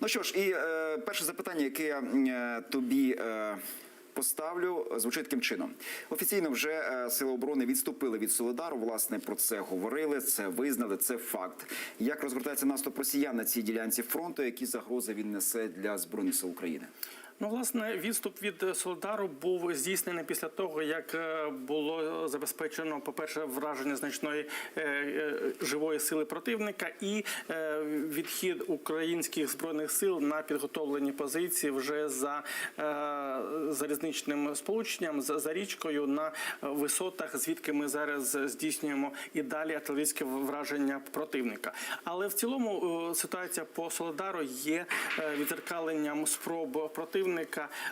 Ну що ж, і е, перше запитання, яке я е, тобі. Е, Поставлю звучить таким чином. Офіційно вже е, сили оборони відступили від Солидару. Власне про це говорили, це визнали. Це факт. Як розгортається наступ росіян на цій ділянці фронту? Які загрози він несе для збройних сил України? Ну, власне, відступ від е, Солидару був здійснений після того, як е, було забезпечено, по-перше, враження значної е, живої сили противника і відхід українських збройних сил на підготовлені позиції вже за залізничним сполученням за, річкою на висотах, звідки ми зараз здійснюємо і далі артилерійське враження противника. Але в цілому ситуація по Солидару є відзеркаленням спроб противника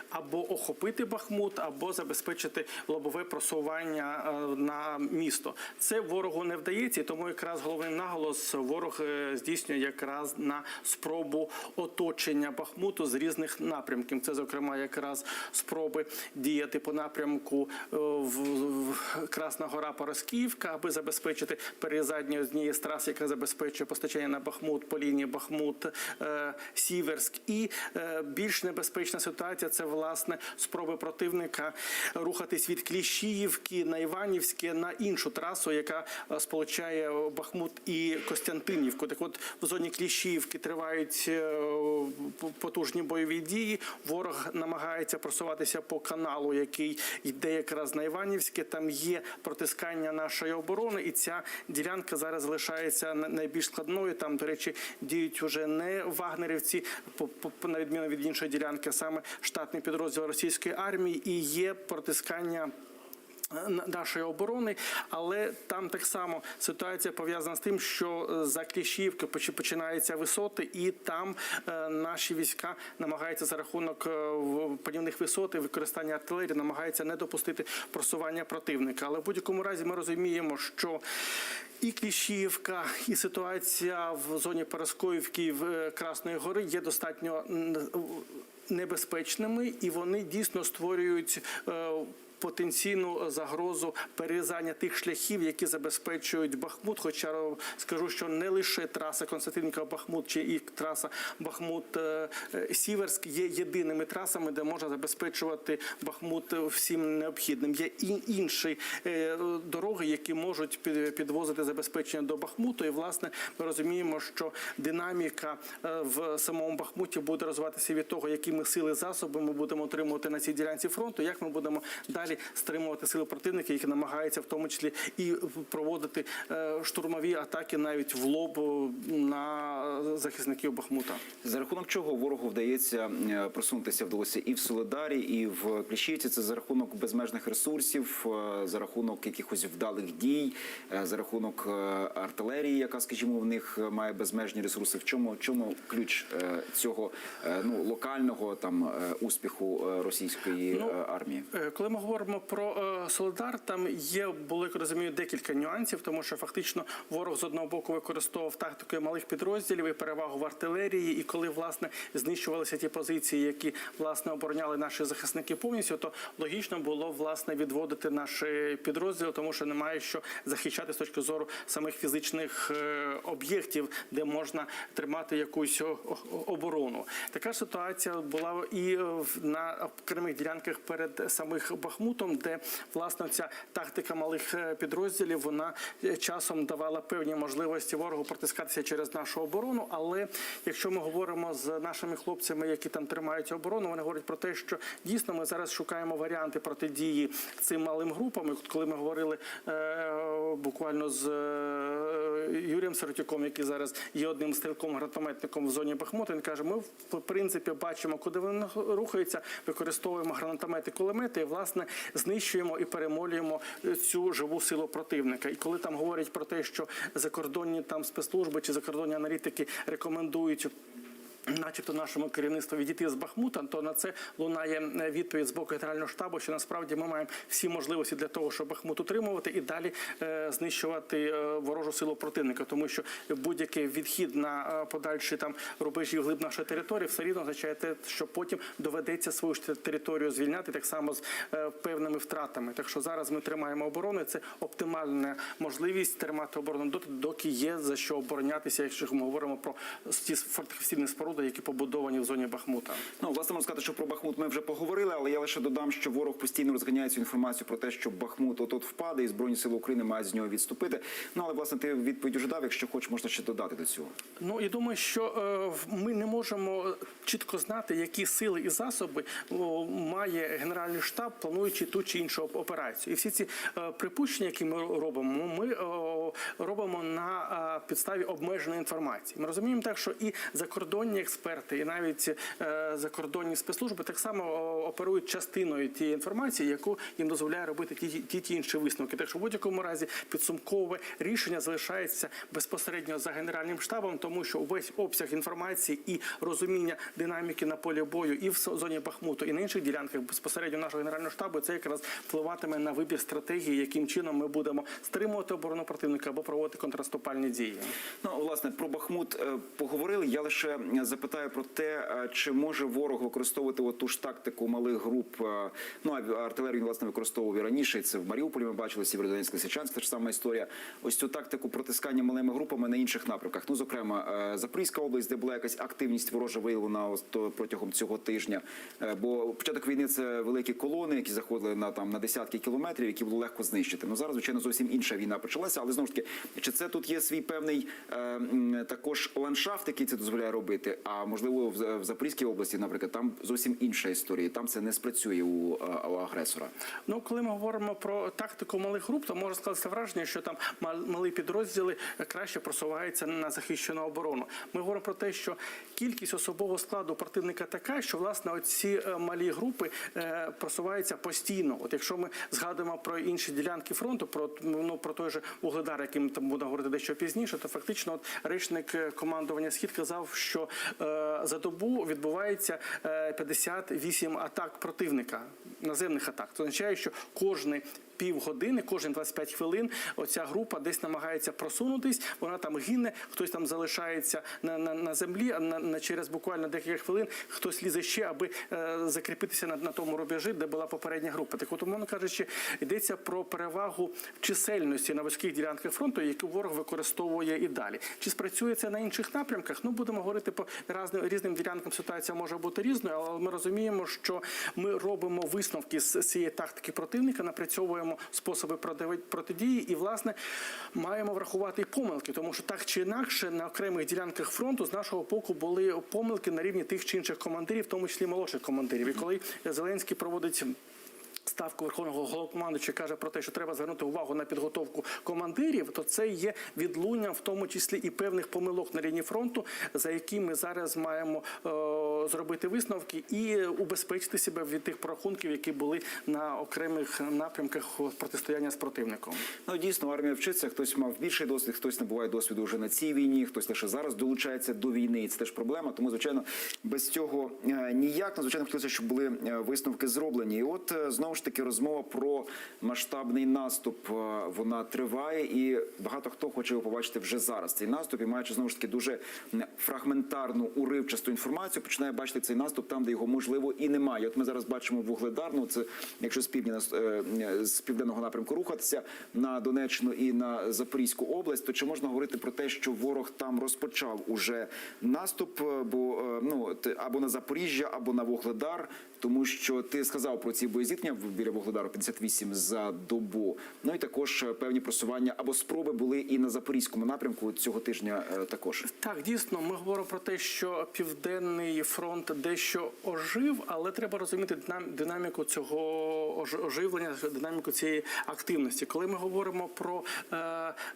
або охопити Бахмут, або забезпечити лобове просування е, на місто. Це ворогу не вдається, тому якраз головний наголос ворог е, здійснює якраз на спробу оточення Бахмуту з різних напрямків. Це, зокрема, якраз спроби діяти по напрямку е, в Красна Гора Поросківка, аби забезпечити перерізання однієї з трас, яка забезпечує постачання на Бахмут по лінії Бахмут Сіверськ. І більш небезпечна це власне спроби противника рухатись від Кліщіївки на Іванівське на іншу трасу, яка е, сполучає Бахмут і Костянтинівку. Так, от в зоні Кліщіївки тривають е, потужні бойові дії. Ворог намагається просуватися по каналу, який йде якраз на Іванівське. Там є протискання нашої оборони, і ця ділянка зараз залишається найбільш складною. Там, до речі, діють уже не вагнерівці, на відміну від іншої ділянки, а саме штатний підрозділ російської армії, і є протискання. е, Нашої оборони, але там так само ситуація пов'язана з тим, що е, за Кліщівки поч- починаються висоти, і там е, наші війська намагаються за рахунок панівних висот і використання артилерії, намагаються не допустити просування противника. Але в будь-якому разі ми розуміємо, що і Кліщівка, і ситуація в зоні Параскоївки в Красної Гори є достатньо небезпечними, і вони дійсно створюють. Е, Потенційну загрозу перерізання тих шляхів, які забезпечують Бахмут. Хоча е, скажу, що не лише траса Константинівка Бахмут чи і траса Бахмут е, е, Сіверськ є єдиними трасами, де можна забезпечувати Бахмут всім необхідним. Є і інші е, дороги, які можуть під- підвозити забезпечення до Бахмуту. І власне ми розуміємо, що динаміка е, в самому Бахмуті буде розвиватися від того, які ми сили засоби ми будемо отримувати на цій ділянці фронту, як ми будемо далі стримувати сили противника, які намагаються в тому числі і проводити е, штурмові атаки навіть в лоб е, на захисників Бахмута. За рахунок чого ворогу вдається е, просунутися вдалося і в Солидарі, і в Кліщівці? Це за рахунок безмежних ресурсів, за рахунок якихось вдалих дій, за рахунок артилерії, яка, скажімо, в них має безмежні ресурси. В чому чому ключ цього ну локального там успіху російської Ну, армії? Коли ми говоримо про е, Солидар, там є, було, як розумію, декілька нюансів, тому що фактично ворог з одного боку використовував тактику малих підрозділів і перевагу в артилерії. І коли власне знищувалися ті позиції, які власне обороняли наші захисники повністю, то логічно було власне відводити наші підрозділи, тому що немає що захищати з точки зору самих фізичних е, об'єктів, де можна тримати якусь оборону. Така ситуація була і е, на окремих ділянках перед самих Бахмутом, де власне ця тактика малих е, підрозділів вона е, часом давала певні можливості ворогу протискатися через нашу оборону. Але якщо ми говоримо з нашими хлопцями, які там тримають оборону, вони говорять про те, що дійсно ми зараз шукаємо варіанти протидії цим малим групам. Коли ми говорили е, буквально з Юрієм Сиротюком, який зараз є одним стрілком гранатометником в зоні Бахмута, він каже: ми в принципі бачимо, куди вони рухаються, використовуємо гранатомети, кулемети, і власне знищуємо і перемолюємо цю живу силу противника. І коли там говорять про те, що закордонні там спецслужби чи закордонні аналітики рекомендують. Начебто нашому керівництву відійти з Бахмута, то на це лунає е, відповідь з боку генерального штабу, що насправді ми маємо всі можливості для того, щоб Бахмут утримувати і далі е, знищувати е, ворожу силу противника, тому що будь-який відхід на подальші там рубежі глиб нашої території все рівно означає те, що потім доведеться свою територію звільняти так само з певними втратами. Так що зараз ми тримаємо оборону. і Це оптимальна можливість тримати оборону доти, доки є за що оборонятися, якщо ми говоримо про ті фортифікаційні споруди, фронту, які побудовані в зоні Бахмута. Ну, власне, можна сказати, що про Бахмут ми вже поговорили, але я лише додам, що ворог постійно розганяє цю інформацію про те, що Бахмут от-от впаде, і Збройні сили України мають з нього відступити. Ну, але, власне, ти відповідь уже дав, якщо хочеш, можна ще додати до цього. Ну і думаю, що е, ми не можемо чітко знати, які сили і засоби має Генеральний штаб, плануючи ту чи іншу операцію. І всі ці е, припущення, які ми робимо, ми робимо на е, підставі обмеженої інформації. Ми розуміємо так, що і закордонні експерти, і навіть е, закордонні спецслужби так само оперують частиною тієї інформації, яку їм дозволяє робити ті ті, ті інші висновки. Так що в будь-якому разі підсумкове рішення залишається безпосередньо за генеральним штабом, тому що увесь обсяг інформації і розуміння динаміки на полі бою і в зоні Бахмуту, і на інших ділянках безпосередньо нашого генерального штабу це якраз впливатиме на вибір стратегії, яким чином ми будемо стримувати оборону противника або проводити контрнаступальні дії. Ну, власне, про Бахмут е, поговорили. Я лише запитаю про те, чи може ворог використовувати от ту ж тактику малих груп. Ну, артилерію власне, використовував і раніше. Це в Маріуполі ми бачили, Сєвєродонецьк, Лисичанськ, та ж сама історія. Ось цю тактику протискання малими групами на інших напрямках. Ну, зокрема, Запорізька область, де була якась активність ворожа виявлена протягом цього тижня. Е, Бо початок війни це великі колони, які заходили на там на десятки кілометрів, які було легко знищити. Ну зараз, звичайно, зовсім інша війна почалася, але знову ж таки, чи це тут є свій певний е, також ландшафт, який це дозволяє робити? А можливо, в, Запорізькій області, наприклад, там зовсім інша історія. Там це не спрацює у, агресора. Ну, коли ми говоримо про тактику малих груп, то може скластися враження, що там мал- малі підрозділи краще просуваються на захищену оборону. Ми говоримо про те, що кількість особового складу противника така, що власне оці е, малі групи е, просуваються постійно. От якщо ми згадуємо про інші ділянки фронту, про ну про той же Угледар, який ми там будемо говорити дещо пізніше, то фактично от речник е, командування схід казав, що за добу відбувається е, 58 атак противника, наземних атак. Це означає, що кожний Півгодини, кожні 25 хвилин, оця група десь намагається просунутись. Вона там гине, хтось там залишається на, на, на землі. А на, на через буквально декілька хвилин хтось лізе ще, аби е, закріпитися на, на тому рубежі, де була попередня група. Так, от, умовно кажучи, йдеться про перевагу чисельності на вузьких ділянках фронту, яку ворог використовує і далі. Чи спрацює це на інших напрямках? Ну будемо говорити по разним різним ділянкам. Ситуація може бути різною, але ми розуміємо, що ми робимо висновки з цієї тактики противника, напрацьовуємо способи противи- протидії, і власне маємо врахувати і помилки, тому що так чи інакше на окремих ділянках фронту з нашого боку були помилки на рівні тих чи інших командирів, в тому числі молодших командирів. І коли Зеленський проводить ставку верховного головнокомандуюча каже про те, що треба звернути увагу на підготовку командирів, то це є відлунням, в тому числі і певних помилок на лінії фронту, за які ми зараз маємо е, зробити висновки і убезпечити себе від тих прорахунків, які були на окремих напрямках протистояння з противником. Ну дійсно, армія вчиться. Хтось мав більший досвід, хтось набуває досвіду вже на цій війні, хтось лише зараз долучається до війни. І це теж проблема. Тому, звичайно, без цього е, ніяк. Ну, звичайно, хотілося, щоб були е, висновки зроблені. І от е, знову ж таки розмова про масштабний наступ. е, Вона триває, і багато хто хоче його побачити вже зараз. Цей наступ і маючи знову ж таки дуже фрагментарну уривчасту інформацію, починає бачити цей наступ там, де його можливо і немає. От ми зараз бачимо вугледарну. Це якщо з півдня е, з південного напрямку рухатися на Донеччину і на Запорізьку область, то чи можна говорити про те, що ворог там розпочав уже наступ? е, Бо е, ну або на Запоріжжя, або на Вугледар, тому що ти сказав про ці боєзіткнення в- біля Вугледару 58 за добу. Ну і також е, певні просування або спроби були і на запорізькому напрямку цього тижня е, також. Так, дійсно, ми говоримо про те, що південний фронт дещо ожив, але треба розуміти динам- динаміку цього ож- оживлення, динаміку цієї активності. Коли ми говоримо про е,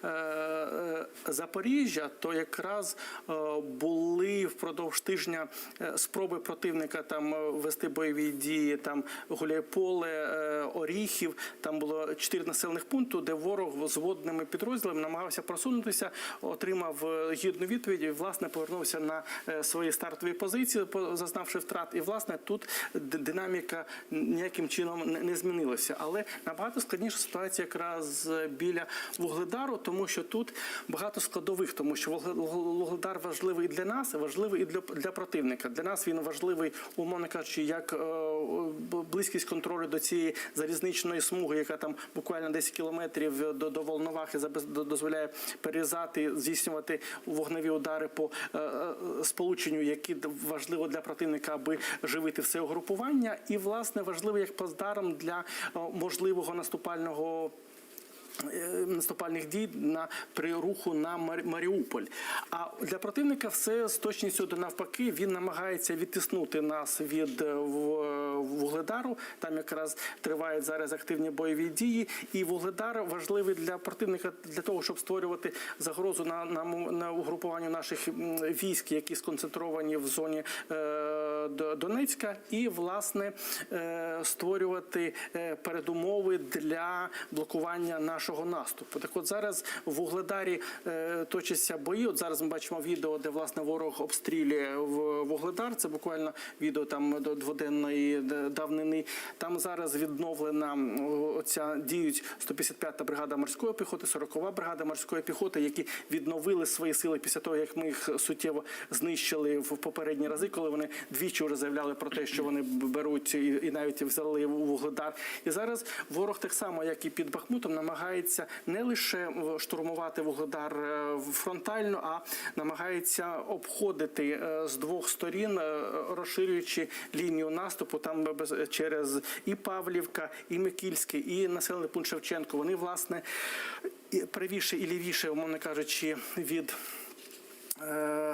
е, Запоріжжя, то якраз е, були впродовж тижня спроби противника там вести бойові дії, там Гуляйполе, е, Оріхів. Там було чотири населених пункту, де ворог з водними підрозділами намагався просунутися, отримав е, гідну відповідь і власне повернувся на е, свої стартові позиції, по- зазнавши втрат. І власне тут динаміка ніяким чином не- змінилася. Але набагато складніша ситуація якраз біля вугледару, тому що тут багато складових, тому що Вугледар важливий для нас, важливий і для, для противника. Для нас він важливий, умовно кажучи, як близькість контролю до цієї залізничної смуги, яка там буквально 10 кілометрів до, до Волновахи дозволяє перерізати, здійснювати вогневі удари по е, е, сполученню, які важливо для противника, аби живити все угрупування, і власне важливо як плацдарм для е, можливого наступального. Е, Наступальних дій на при руху на Мар- Маріуполь. А для противника все з точністю до навпаки. Він намагається відтиснути нас від е, вугледару. Там якраз тривають зараз активні бойові дії. І вугледар важливий для противника для того, щоб створювати загрозу на, на, на угрупуванню наших військ, які сконцентровані в зоні е, Донецька, і власне е, створювати е, передумови для блокування нашого наступу. Так, от зараз в Вугледарі е, точаться бої. От зараз ми бачимо відео, де власне ворог обстрілює в Вугледар. Це буквально відео там до дводенної давнини. Там зараз відновлена оця діють 155-та бригада морської піхоти, 40-ва бригада морської піхоти, які відновили свої сили після того, як ми їх суттєво знищили в попередні рази, коли вони двічі вже заявляли про те, що вони беруть і, і навіть взяли вугледар. І зараз ворог так само, як і під Бахмутом, намагається не лише е, штурмувати вугледар е, фронтально, а намагається обходити е, з двох сторін, розширюючи лінію наступу там через і Павлівка, і Микільське, і населений пункт Шевченко. Вони власне правіше і лівіше, умовно кажучи, від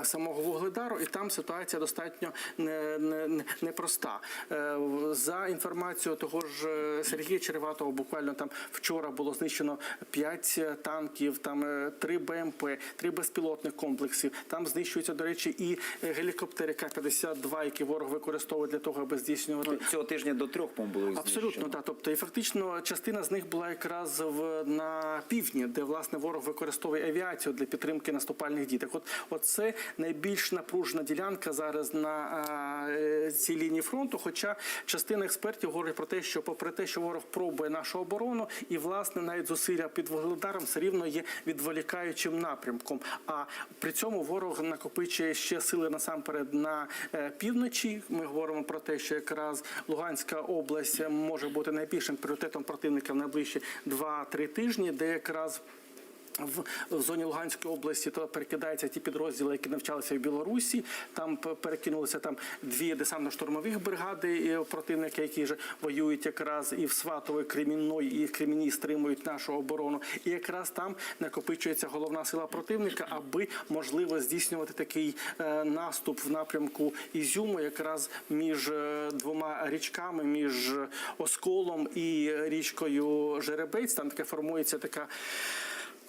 самого вугледару, і там ситуація достатньо не- не- не- непроста. Е, За інформацією того ж е, Сергія Череватого, буквально там вчора було знищено 5 танків, там 3 БМП, 3 безпілотних комплексів. Там знищуються, до речі, і е, гелікоптери К-52, які ворог використовує для того, аби здійснювати Ну, цього тижня до трьох по було Абсолютно, знищено. так. Тобто, і фактично частина з них була якраз в на півдні, де власне ворог використовує авіацію для підтримки наступальних дій. Так от, оце найбільш напружена ділянка зараз на е, цій лінії фронту. Хоча частина експертів говорить про те, що попри те, що ворог пробує нашу оборону, і власне навіть зусилля під вугледаром все рівно є відволікаючим напрямком. А при цьому ворог накопичує ще сили насамперед на е, півночі. Ми говоримо про те, що якраз Луганська область може бути найбільшим пріоритетом противника в найближчі 2-3 тижні, де якраз в, зоні Луганської області то перекидаються ті підрозділи, які навчалися в Білорусі. Там перекинулися там дві десантно-штурмових бригади противника, які ж воюють якраз і в Сватово, і Кремінно, і Креміні стримують нашу оборону. І якраз там накопичується головна сила противника, аби можливо здійснювати такий е, наступ в напрямку Ізюму, якраз між е, двома річками, між Осколом і річкою Жеребець. Там таке формується така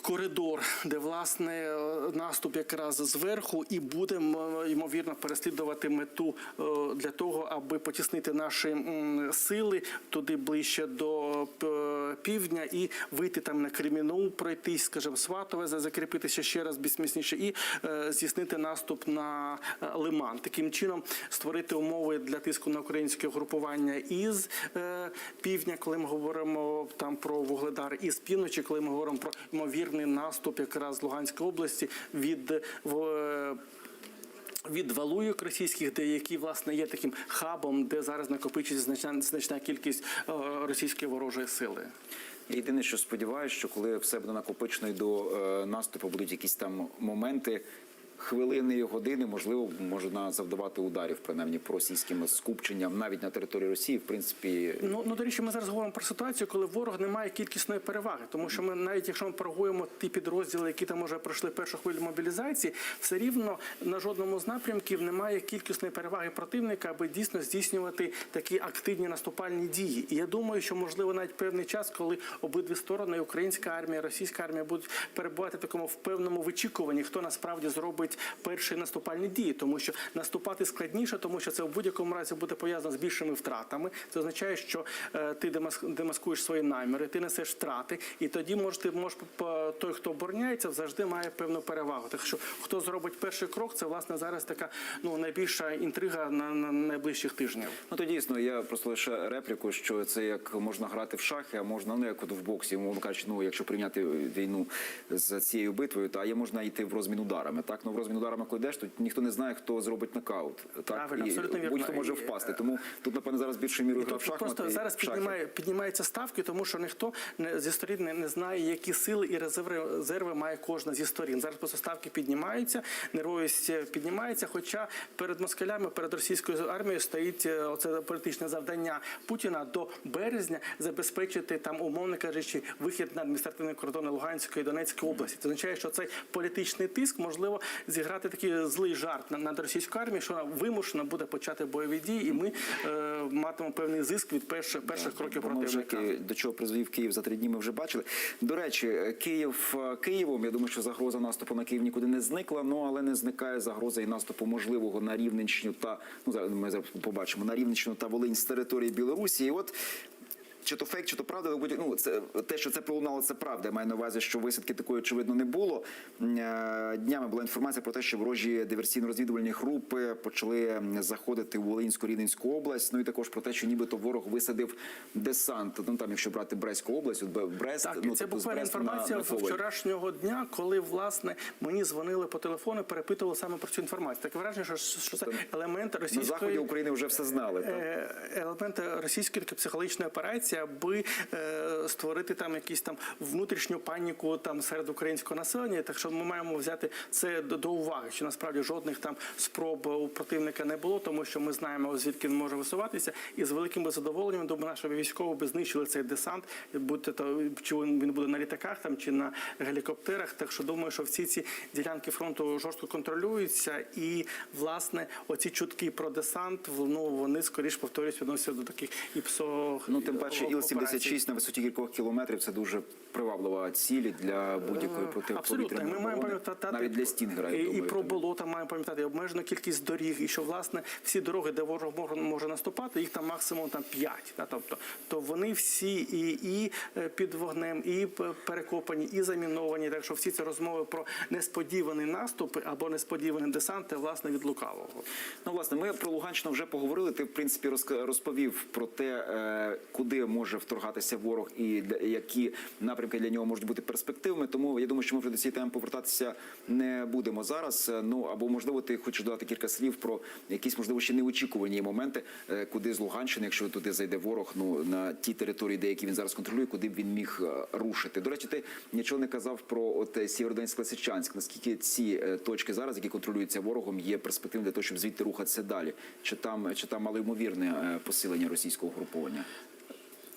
коридор, де власне е, наступ якраз зверху і будемо ймовірно переслідувати мету е, для того, аби потіснити наші сили туди ближче до півдня і вийти там на Креміну, пройтись, скажімо, Сватове, за- закріпитися ще раз більш міцніше і е, здійснити наступ на е, Лиман. Таким чином створити умови для тиску на українське групування із е, півдня, коли ми говоримо там про вугледар, і з півночі, коли ми говоримо про ймовірний наступ якраз Луганської області від в, е, від валуйок російських, де які власне є таким хабом, де зараз накопичується значна значна кількість е, російської ворожої сили. Єдине, що сподіваюся, що коли все буде накопичено і до е, наступу, будуть якісь там моменти. Хвилини і години, можливо, можна завдавати ударів, принаймні по російським скупченням, навіть на території Росії, в принципі, Ну, ну до речі, ми зараз говоримо про ситуацію, коли ворог не має кількісної переваги, тому що ми навіть якщо ми порахуємо ті підрозділи, які там вже пройшли першу хвилю мобілізації, все рівно на жодному з напрямків немає кількісної переваги противника, аби дійсно здійснювати такі активні наступальні дії. І я думаю, що можливо навіть певний час, коли обидві сторони, українська армія, російська армія, будуть перебувати в такому впевненому вичікуванні, хто насправді зробить перші наступальні дії, тому що наступати складніше, тому що це в будь-якому разі буде пов'язано з більшими втратами. Це означає, що е, ти демас- демаскуєш свої наміри, ти несеш втрати, і тоді може ти можеш той, хто обороняється, завжди має певну перевагу. Так що хто зробить перший крок, це власне зараз така ну найбільша інтрига на, на найближчих тижнів. Ну то дійсно, я просто лише репліку, що це як можна грати в шахи, а можна ну як от в боксі, мовно кажучи, ну якщо прийняти війну з цією битвою, то є можна йти в розмін ударами. Так, ну розмін ударами коли йдеш, то ніхто не знає, хто зробить нокаут. Так Правильно, і абсолютно вірно. будь-хто може впасти. е, Тому тут, напевно, зараз більшою мірою гра в шахмати. просто і зараз піднімає, піднімаються ставки, тому що ніхто не, зі сторін не, не знає, які сили і резерви, резерви має кожна зі сторін. Зараз просто ставки піднімаються, нервовість е, піднімається. Хоча перед москалями, перед російською армією стоїть е, оце політичне завдання Путіна до березня забезпечити там, умовно кажучи, вихід на адміністративні кордони Луганської і Донецької області. Це означає, що цей політичний тиск можливо зіграти такий злий жарт на- над російською армією, що вона вимушена буде почати бойові дії, і ми е, матимемо певний зиск від перших перших кроків Бо ми вже противника. До чого призвів Київ за три дні. Ми вже бачили. До речі, Київ е, Києвом. Я думаю, що загроза наступу на Київ нікуди не зникла. Ну але не зникає загроза і наступу можливого на Рівненщину та ну зараз ми зараз побачимо на Рівненщину та Волинь з території Білорусі. І от. Чи то фейк, чи то правда, ну це те, що це пролунало, це правда. Я маю на увазі, що висадки такої очевидно не було. Е, Днями була інформація про те, що ворожі диверсійно-розвідувальні групи почали заходити у Волинську Рівненську область. Ну і також про те, що нібито ворог висадив десант. Ну там, якщо брати Брестську область, от Брест, Так, ну це тобто буквально інформація на, на вчорашнього дня, коли власне мені дзвонили по телефону, перепитували саме про цю інформацію. Таке враження, що, що це елемент на заході України вже все знали. так? е, елементи російської психологічної операції, аби е, створити там якісь там внутрішню паніку там серед українського населення. Так що ми маємо взяти це до, до уваги, що насправді жодних там спроб у противника не було, тому що ми знаємо звідки він може висуватися, і з великим задоволенням думаю, наші військові би знищили цей десант, будь то чи він буде на літаках там чи на гелікоптерах. Так що думаю, що всі ці ділянки фронту жорстко контролюються, і власне оці чутки про десант, ну вони скоріш повторюсь відносяться до таких і псо Ну, тим паче. Іл-76 на висоті кількох кілометрів це дуже приваблива ціль для будь-якої Абсолютно, протиповітряної ми маємо пам'ятати навіть для Стінгера. і, і про болота маємо пам'ятати обмежену кількість доріг, і що власне всі дороги, де ворог може, може наступати, їх там максимум там 5. Да, тобто, то вони всі і, і е, під вогнем, і перекопані, і заміновані. Так що всі ці розмови про несподівані наступи або несподівані десанти, власне, від лукавого. Ну, власне, ми про Луганщину вже поговорили. Ти, в принципі, розповів про те, е, куди може вторгатися ворог і які напрямки для нього можуть бути перспективами. Тому я думаю, що ми вже до цієї теми повертатися не будемо зараз. Е, Ну або можливо, ти хочеш додати кілька слів про якісь можливо ще неочікувані моменти, е, куди з Луганщини, якщо туди зайде ворог, ну на ті території, де які він зараз контролює, куди б він міг е, рушити. До речі, ти нічого не казав про от Сєвєродонецьк Лисичанськ. Наскільки ці точки зараз, які контролюються ворогом, є перспективним для того, щоб звідти рухатися далі? Чи там чи там малоймовірне посилення російського угруповання?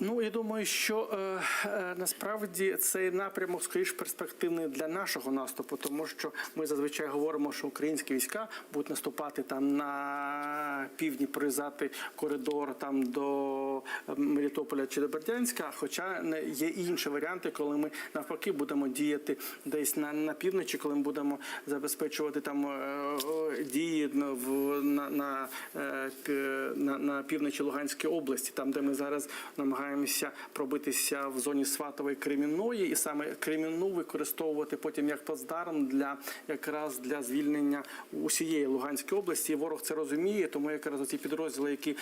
Ну я думаю, що е, е, насправді цей напрямок скоріш перспективний для нашого наступу, тому що ми зазвичай говоримо, що українські війська будуть наступати там на півдні, прорізати коридор там до Мелітополя чи до Бердянська. Хоча не є інші варіанти, коли ми навпаки будемо діяти десь на, на півночі, коли ми будемо забезпечувати там е, дії в на, на, е, на, на півночі Луганської області, там де ми зараз намагаємося пробитися в зоні Сватової Кремінної, і саме Кремінну використовувати потім як плацдарм для якраз для звільнення усієї Луганської області. Ворог це розуміє, тому якраз ці підрозділи, які е,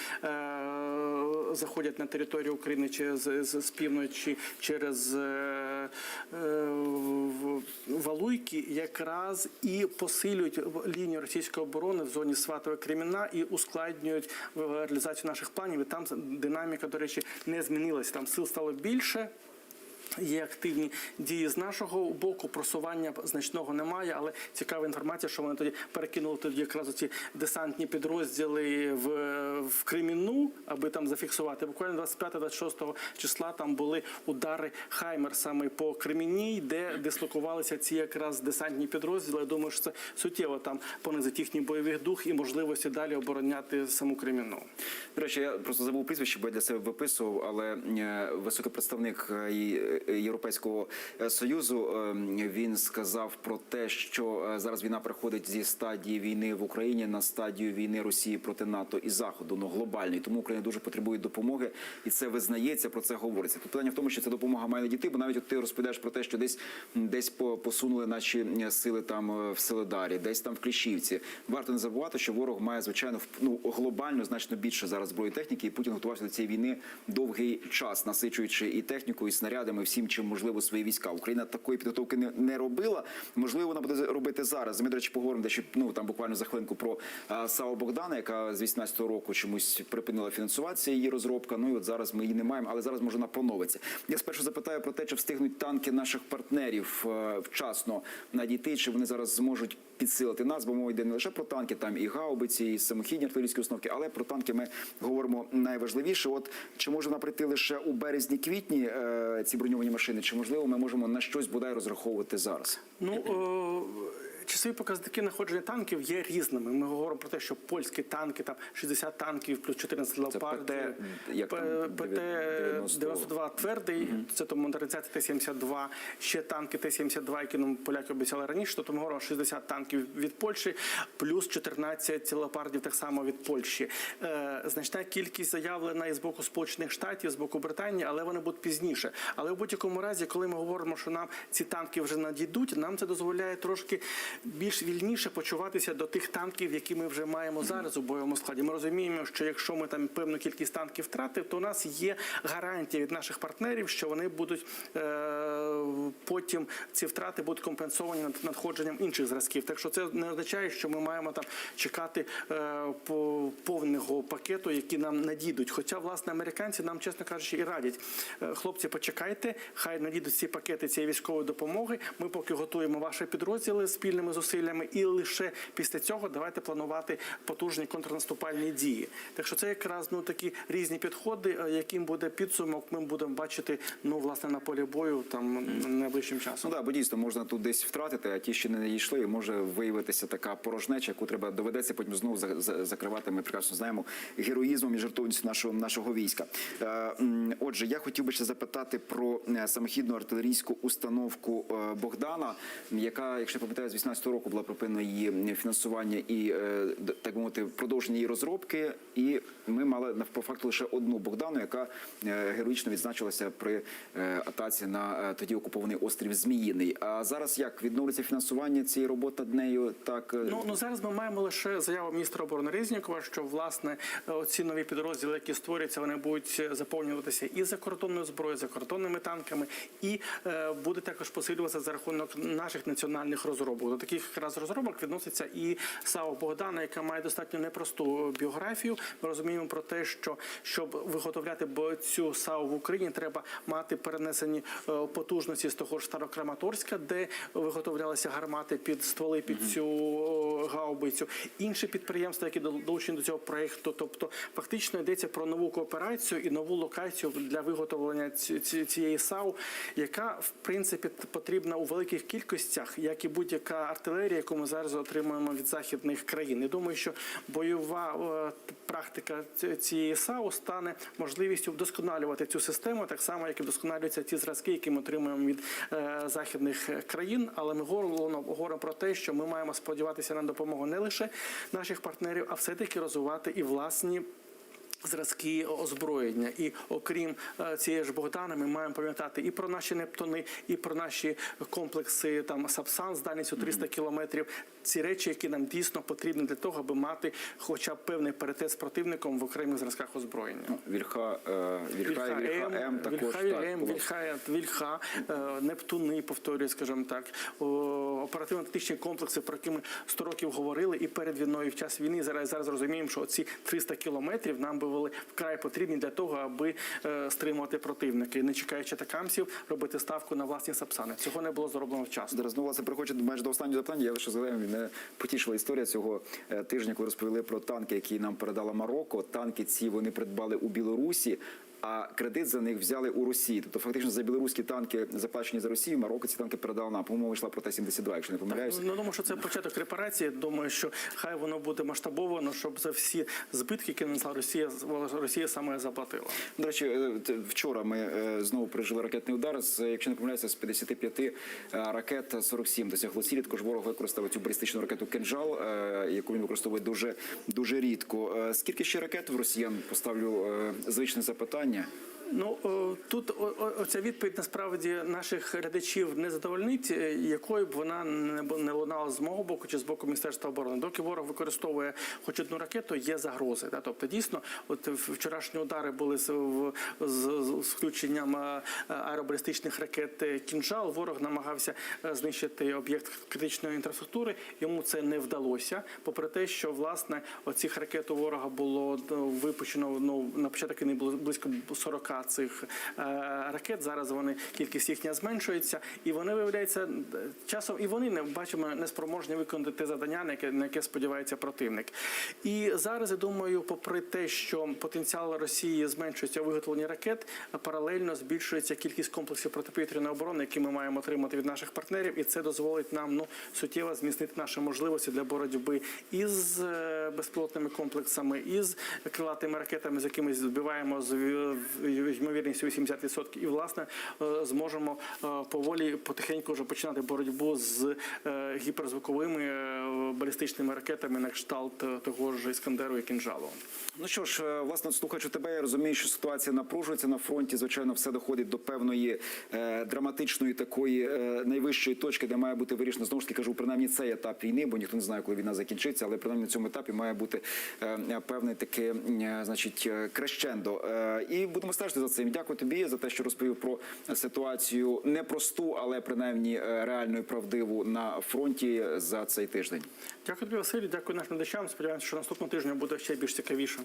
заходять на територію України через з, з півночі через е, е, Валуйки, якраз і посилюють лінію російської оборони в зоні Сватове Кремінна і ускладнюють е, реалізацію наших планів. І там динаміка, до речі, не змінилася. Там сил стало більше. Є активні дії з нашого боку, просування значного немає, але цікава інформація, що вони тоді перекинули тоді якраз ці десантні підрозділи в, в Кремінну, аби там зафіксувати. Буквально 25-26 числа там були удари Хаймер саме по Кремінній, де дислокувалися ці якраз десантні підрозділи. Я думаю, що це суттєво там понизить їхній бойовий дух і можливості далі обороняти саму Кремінну. До речі, я просто забув прізвище, бо я для себе виписував, але е, високий представник е, Європейського е, союзу е, він сказав про те, що е, зараз війна приходить зі стадії війни в Україні на стадію війни Росії проти НАТО і Заходу, ну глобальний. Тому Україна дуже потребує допомоги, і це визнається. Про це говориться. Тут питання в тому, що ця допомога має надійти, бо навіть от ти розповідаєш про те, що десь десь по- посунули наші сили там в Селедарі, десь там в Кліщівці. Варто не забувати, що ворог має звичайно ну, глобально значно більше зараз зброї техніки, і Путін готувався до цієї війни довгий час, насичуючи і техніку, і снарядами, і всім, чим можливо свої війська. Україна такої підготовки не, не робила. Можливо, вона буде робити зараз. Ми, до речі, поговоримо дещо ну там буквально за хвилинку про а, САУ Богдана, яка з 18-го року чомусь припинила фінансуватися її розробка. Ну і от зараз ми її не маємо, але зараз може вона поновиться. Я спершу запитаю про те, чи встигнуть танки наших партнерів а, вчасно надійти, чи вони зараз зможуть підсилити нас, бо мова йде не лише про танки, там і гаубиці, і самохідні артилерійські установки, але про танки ми говоримо найважливіше. От чи може прийти лише у березні-квітні е, ці броньовані машини, чи можливо ми можемо на щось бодай розраховувати зараз? Ну о, часові показники знаходження танків є різними. Ми говоримо про те, що польські танки там 60 танків плюс 14 леопард, ПТ, як там, ПТ 90? 92 твердий, це то модернізація Т-72, ще танки Т-72, які нам поляки обіцяли раніше. Тобто ми говоримо 60 танків від Польщі, плюс 14 леопардів так само від Польщі. Е, значна кількість заявлена і з боку Сполучених Штатів, з боку Британії, але вони будуть пізніше. Але в будь-якому разі, коли ми говоримо, що нам ці танки вже надійдуть, нам це дозволяє трошки більш вільніше почуватися до тих танків, які ми вже маємо зараз у бойовому складі. Ми розуміємо, що якщо ми там певну кількість танків втратив, то у нас є гарантія від наших партнерів, що вони будуть е, потім ці втрати будуть компенсовані над- надходженням інших зразків. Так що це не означає, що ми маємо там чекати е, по повного пакету, які нам надійдуть. Хоча, власне, американці нам, чесно кажучи, і радять. Е, Хлопці, почекайте, хай надійдуть ці пакети цієї військової допомоги. Ми поки готуємо ваші підрозділи спільними зусиллями, і лише після цього давайте планувати потужні контрнаступальні дії. Так що це якраз ну такі різні підходи, е, яким буде підсумок. Ми будемо бачити ну власне на полі бою там найближчим часом. Ну да, бо дійсно можна тут десь втратити, а ті, що не надійшли, може виявитися така порожнеча, яку треба доведеться потім знову за- за- закривати. Ми прекрасно знаємо героїзмом і жертовністю нашого нашого війська. Е, Отже, я хотів би ще запитати про е, самохідну артилерійську установку Богдана, яка, якщо я пам'ятаю, з 18-го року була припинено її фінансування і е, так би мовити продовження її розробки. І ми мали по факту лише одну Богдану, яка е, героїчно відзначилася при е, атаці на тоді окупований острів Зміїний. А зараз як відновиться фінансування цієї роботи над нею? Так Ну, ну зараз ми маємо лише заяву міністра оборони Резнікова, що власне ці нові підрозділи, які створюються, вони будуть заповнюватися і закордонною зброєю, закордонними танками, і буде також посилюватися за рахунок наших національних розробок. Таких якраз розробок відноситься і САУ Богдана, яка має достатньо непросту біографію. Ми розуміємо про те, що щоб виготовляти цю САУ в Україні, треба мати перенесені е, потужності з того ж Старокраматорська, де виготовлялися гармати під стволи під цю гаубицю. Інші підприємства, які долучені до цього проєкту, тобто фактично йдеться про нову кооперацію і нову локацію для виготовлення ці- ці- цієї САУ, яка в принципі потрібна у великих кількостях, як і будь-яка артилерія, яку ми зараз отримуємо від західних країн. Я думаю, що бойова е, практика цієї САУ стане можливістю вдосконалювати цю систему, так само як і вдосконалюються ті зразки, які ми отримуємо від е, західних країн. Але ми говоримо, говоримо про те, що ми маємо сподіватися на допомогу не лише наших партнерів, а все-таки розвивати і власні. Зразки озброєння, і окрім е, цієї ж Богдана, ми маємо пам'ятати і про наші нептуни, і про наші комплекси там Сапсан з дальністю 300 кілометрів. Ці речі, які нам дійсно потрібні для того, аби мати хоча б певний паритет з противником в окремих зразках озброєння. Вільха, е, Вільха, і Вільха М також Вільха, так, М, було. Вільха, Вільха, е, Нептуни, повторюю, скажімо так, оперативно-тактичні комплекси, про які ми 100 років говорили, і перед війною, і в час війни. Зараз зараз розуміємо, що ці 300 кілометрів нам би були вкрай потрібні для того, аби е, стримувати противника. І не чекаючи атакамсів, робити ставку на власні сапсани. Цього не було зроблено вчасно. Зараз ну, власне приходять майже до останнього запитання. Я лише згадаю, мене потішила історія цього е, тижня, коли розповіли про танки, які нам передала Марокко. Танки ці вони придбали у Білорусі. А кредит за них взяли у Росії. Тобто, фактично за білоруські танки заплачені за Росію. Марокко ці танки передали нам. По-моєму, йшла про Т-72, якщо не помиляюся. Ну, думаю, що це початок репарації. Думаю, що хай воно буде масштабовано, щоб за всі збитки, які нанесла Росія, Росія саме заплатила. До речі, е, вчора ми е, знову пережили ракетний удар. З, якщо не помиляюся, з 55 е, ракет 47 досягло цілі. Також ворог використав цю балістичну ракету «Кинжал», е, яку він використовує дуже, дуже рідко. Е, Скільки ще ракет в росіян? Поставлю е, звичне запитання. 年 Ну тут о- о- оця відповідь насправді наших глядачів не задовольнить, е, якою б вона не не лунала з мого боку чи з боку Міністерства оборони. Доки ворог використовує хоч одну ракету, є загрози. Тобто, дійсно, от вчорашні удари були з, з, включенням е, аеробалістичних ракет е, кінжал. Ворог намагався е, знищити об'єкт критичної інфраструктури. Йому це не вдалося. Попри те, що власне оцих ракет у ворога було ну, випущено ну на початок війни було близько 40 цих е, ракет. Зараз вони кількість їхня зменшується, і вони виявляється часом, і вони не бачимо неспроможні виконати те завдання, на яке на яке сподівається противник. І зараз я думаю, попри те, що потенціал Росії зменшується у виготовленні ракет, паралельно збільшується кількість комплексів протиповітряної оборони, які ми маємо отримати від наших партнерів, і це дозволить нам ну суттєво зміцнити наші можливості для боротьби із е, безпілотними комплексами, із крилатими ракетами, з якими збиваємо з ймовірністю 80%, і власне е, зможемо е, поволі потихеньку вже починати боротьбу з е, гіперзвуковими балістичними ракетами на кшталт того ж Іскандеру і Кінжалу. Ну що ж, власне, слухаючи тебе, я розумію, що ситуація напружується на фронті. Звичайно, все доходить до певної е, драматичної такої е, найвищої точки, де має бути вирішено знову ж таки кажу, принаймні цей етап війни, бо ніхто не знає, коли війна закінчиться, але принаймні на цьому етапі має бути е, певне таке, е, значить, крещендо. Е, і будемо стежити за цим. Дякую тобі за те, що розповів про ситуацію непросту, але принаймні е, реальну і правдиву на фронті за цей тиждень. Дякую тобі, Василь. Дякую нашим глядачам. Сподіваємося, що наступного тижня буде ще більш цікавіше.